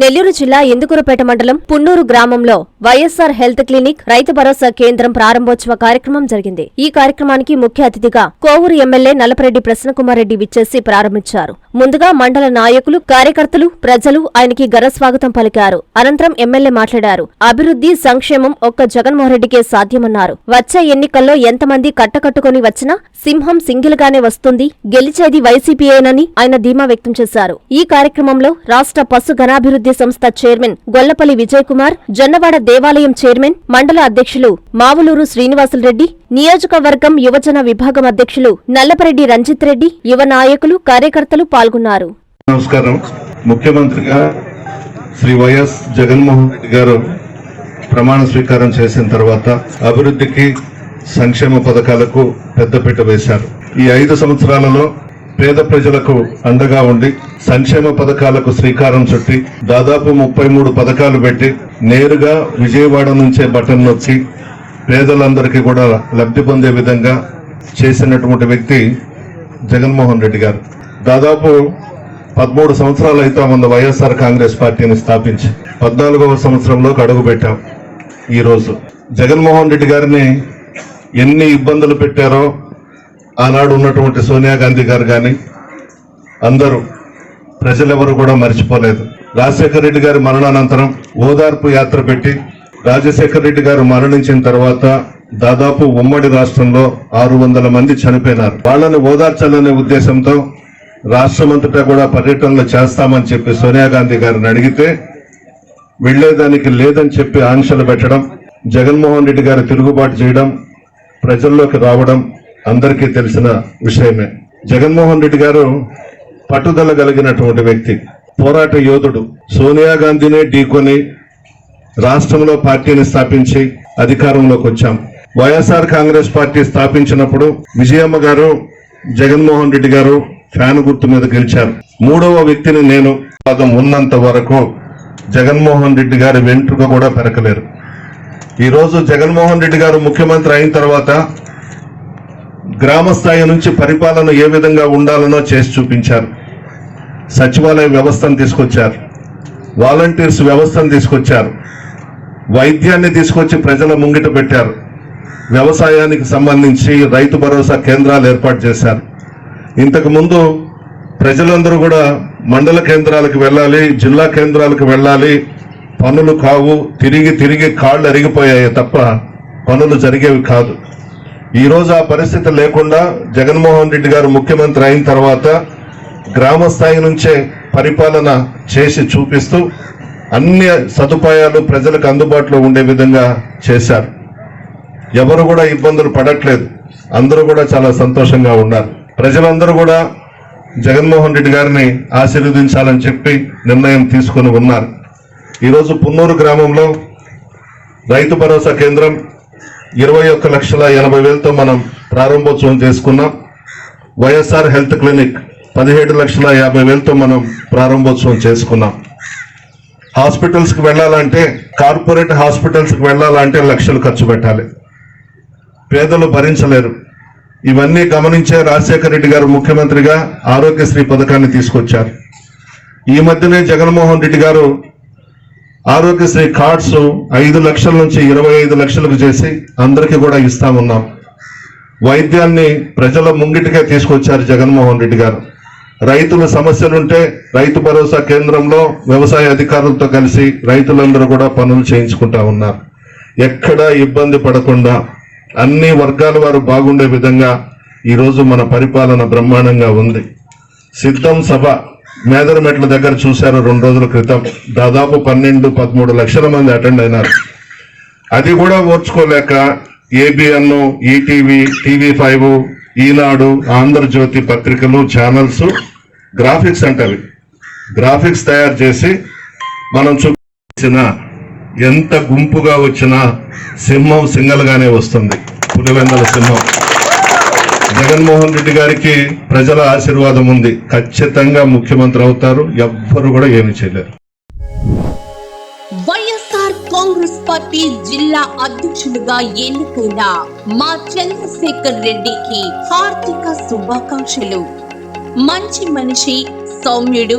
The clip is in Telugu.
నెల్లూరు జిల్లా ఇందుకూరుపేట మండలం పున్నూరు గ్రామంలో వైఎస్ఆర్ హెల్త్ క్లినిక్ రైతు భరోసా కేంద్రం ప్రారంభోత్సవ కార్యక్రమం జరిగింది. ఈ కార్యక్రమానికి ముఖ్య అతిథిగా కోవూరు ఎమ్మెల్యే నలపరెడ్డి ప్రసన్నకుమార్ రెడ్డి విచ్చేసి ప్రారంభించారు. ముందుగా మండల నాయకులు కార్యకర్తలు ప్రజలు ఆయనకి ఘనస్వాగతం పలికారు. అనంతరం ఎమ్మెల్యే మాట్లాడారు. అభివృద్ధి సంక్షేమం ఒక్క జగన్మోహన్ రెడ్డికే సాధ్యమన్నారు. వచ్చే ఎన్నికల్లో ఎంతమంది కట్టకట్టుకుని వచ్చినా సింహం సింగిల్ గానే వస్తుంది గెలిచేది వైసీపీయేనని ఆయన ధీమా వ్యక్తం చేశారు. ఈ కార్యక్రమంలో రాష్ట్ర పశు ఘనాభివృద్ధి అభివృద్ధి సంస్థ చైర్మన్ గొల్లపల్లి విజయకుమార్ జొన్నవాడ దేవాలయం చైర్మన్ మండల అధ్యక్షులు మావులూరు శ్రీనివాసులరెడ్డి నియోజకవర్గం యువజన విభాగం అధ్యక్షులు నల్లపరెడ్డి రంజిత్ రెడ్డి యువ నాయకులు కార్యకర్తలు పాల్గొన్నారు. నమస్కారం. ముఖ్యమంత్రిగా శ్రీ వైఎస్ జగన్మోహన్ రెడ్డి గారు ప్రమాణ స్వీకారం చేసిన తర్వాత అభివృద్ధికి సంక్షేమ పథకాలకు పెద్దపీట వేశారు. ఈ ఐదు సంవత్సరాలలో పేద ప్రజలకు అండగా ఉండి సంక్షేమ పథకాలకు శ్రీకారం చుట్టి దాదాపు ముప్పై మూడు పథకాలు పెట్టి నేరుగా విజయవాడ నుంచే బటన్ నొచ్చి పేదలందరికీ కూడా లబ్ధి పొందే విధంగా చేసినటువంటి వ్యక్తి జగన్మోహన్ రెడ్డి గారు. దాదాపు పదమూడు సంవత్సరాలు అయితే ముందు వైఎస్ఆర్ కాంగ్రెస్ పార్టీని స్థాపించి పద్నాలుగవ సంవత్సరంలోకి అడుగు పెట్టాం ఈరోజు. జగన్మోహన్ రెడ్డి గారిని ఎన్ని ఇబ్బందులు పెట్టారో ఆనాడు ఉన్నటువంటి సోనియా గాంధీ గారు కానీ అందరూ ప్రజలెవరూ కూడా మర్చిపోలేదు. రాజశేఖర రెడ్డి గారి మరణానంతరం ఓదార్పు యాత్ర పెట్టి రాజశేఖర రెడ్డి గారు మరణించిన తర్వాత దాదాపు ఉమ్మడి రాష్ట్రంలో ఆరు వందల మంది చనిపోయినారు. వాళ్ళని ఓదార్చాలనే ఉద్దేశంతో రాష్ట్రమంతటా కూడా పర్యటనలు చేస్తామని చెప్పి సోనియా గాంధీ గారిని అడిగితే వెళ్ళేదానికి లేదని చెప్పి ఆంక్షలు పెట్టడం జగన్మోహన్ రెడ్డి గారు తిరుగుబాటు చేయడం ప్రజల్లోకి రావడం అందరికీ తెలిసిన విషయమే. జగన్మోహన్ రెడ్డి గారు పట్టుదల కలిగినటువంటి వ్యక్తి. పోరాట యోధుడు. సోనియా గాంధీనే ఢీకొని రాష్ట్రంలో పార్టీని స్థాపించి అధికారంలోకి వచ్చాం. వైఎస్ఆర్ కాంగ్రెస్ పార్టీ స్థాపించినప్పుడు విజయమ్మ గారు జగన్మోహన్ రెడ్డి గారు ఫ్యాన్ గుర్తు మీద గెలిచారు. మూడవ వ్యక్తిని నేను పదం ఉన్నంత వరకు జగన్మోహన్ రెడ్డి గారి వెంట్రుక కూడా పెరకలేరు ఈ రోజు జగన్మోహన్ రెడ్డి గారు ముఖ్యమంత్రి అయిన తర్వాత గ్రామ స్థాయి నుంచి పరిపాలన ఏ విధంగా ఉండాలనో చేసి చూపించారు. సచివాలయ వ్యవస్థను తీసుకొచ్చారు. వాలంటీర్స్ వ్యవస్థను తీసుకొచ్చారు. వైద్యాన్ని తీసుకొచ్చి ప్రజల ముంగిట పెట్టారు. వ్యవసాయానికి సంబంధించి రైతు భరోసా కేంద్రాలు ఏర్పాటు చేశారు. ఇంతకుముందు ప్రజలందరూ కూడా మండల కేంద్రాలకు వెళ్ళాలి జిల్లా కేంద్రాలకు వెళ్ళాలి. పనులు కావు తిరిగి తిరిగి కాళ్ళు అరిగిపోయాయి తప్ప పనులు జరిగేవి కాదు. ఈ రోజు ఆ పరిస్థితి లేకుండా జగన్మోహన్ రెడ్డి గారు ముఖ్యమంత్రి అయిన తర్వాత గ్రామ స్థాయి నుంచే పరిపాలన చేసి చూపిస్తూ అన్ని సదుపాయాలు ప్రజలకు అందుబాటులో ఉండే విధంగా చేశారు. ఎవరు కూడా ఇబ్బందులు పడట్లేదు. అందరూ కూడా చాలా సంతోషంగా ఉన్నారు. ప్రజలందరూ కూడా జగన్మోహన్ రెడ్డి గారిని ఆశీర్వదించాలని చెప్పి నిర్ణయం తీసుకుని ఉన్నారు. ఈరోజు పున్నూరు గ్రామంలో రైతు భరోసా కేంద్రం ఇరవై ఒక్క లక్షల ఎనభై వేలతో మనం ప్రారంభోత్సవం చేసుకున్నాం. వైఎస్ఆర్ హెల్త్ క్లినిక్ పదిహేడు లక్షల యాభై వేలతో మనం ప్రారంభోత్సవం చేసుకున్నాం. హాస్పిటల్స్కి వెళ్ళాలంటే కార్పొరేట్ హాస్పిటల్స్కి వెళ్ళాలంటే లక్షలు ఖర్చు పెట్టాలి. పేదలు భరించలేరు. ఇవన్నీ గమనించే రాజశేఖర రెడ్డి గారు ముఖ్యమంత్రిగా ఆరోగ్యశ్రీ పథకాన్ని తీసుకొచ్చారు. ఈ మధ్యనే జగన్మోహన్ రెడ్డి గారు ఆరోగ్యశ్రీ కార్డ్స్ ఐదు లక్షల నుంచి ఇరవై ఐదు లక్షలకు చేసి అందరికీ కూడా ఇస్తామన్నాం. వైద్యాన్ని ప్రజల ముంగిటికే తీసుకొచ్చారు జగన్మోహన్ రెడ్డి గారు. రైతుల సమస్యలుంటే రైతు భరోసా కేంద్రంలో వ్యవసాయ అధికారులతో కలిసి రైతులందరూ కూడా పనులు చేయించుకుంటా ఉన్నారు. ఎక్కడా ఇబ్బంది పడకుండా అన్ని వర్గాల వారు బాగుండే విధంగా ఈరోజు మన పరిపాలన బ్రహ్మాండంగా ఉంది. సిద్ధం సభ మేదరమెట్ల దగ్గర చూశారు రెండు రోజుల క్రితం. దాదాపు పన్నెండు పదమూడు లక్షల మంది అటెండ్ అయినారు. అది కూడా ఓర్చుకోలేక ABN ETV TV five Eenadu Andhrajyothy పత్రికలు ఛానల్స్ గ్రాఫిక్స్ అంటవి గ్రాఫిక్స్ తయారు చేసి మనం చూపించిన ఎంత గుంపుగా వచ్చినా సింహం సింగల్గానే వస్తుంది. పులివెందల సింహం. జగన్మోహన్ రెడ్డి గారికి ప్రజల ఆశీర్వాదం ఉంది. ఖచ్చితంగా ముఖ్యమంత్రి అవుతారు. ఎవ్వరు కూడా ఏమి చేయలేరు. వైఎస్ఆర్ కాంగ్రెస్ పార్టీ జిల్లా అధ్యక్షులుగా ఎన్నుకున్న మా చంద్రశేఖర్ రెడ్డికి హార్దిక శుభాకాంక్షలు. మంచి మనిషి సౌమ్యుడు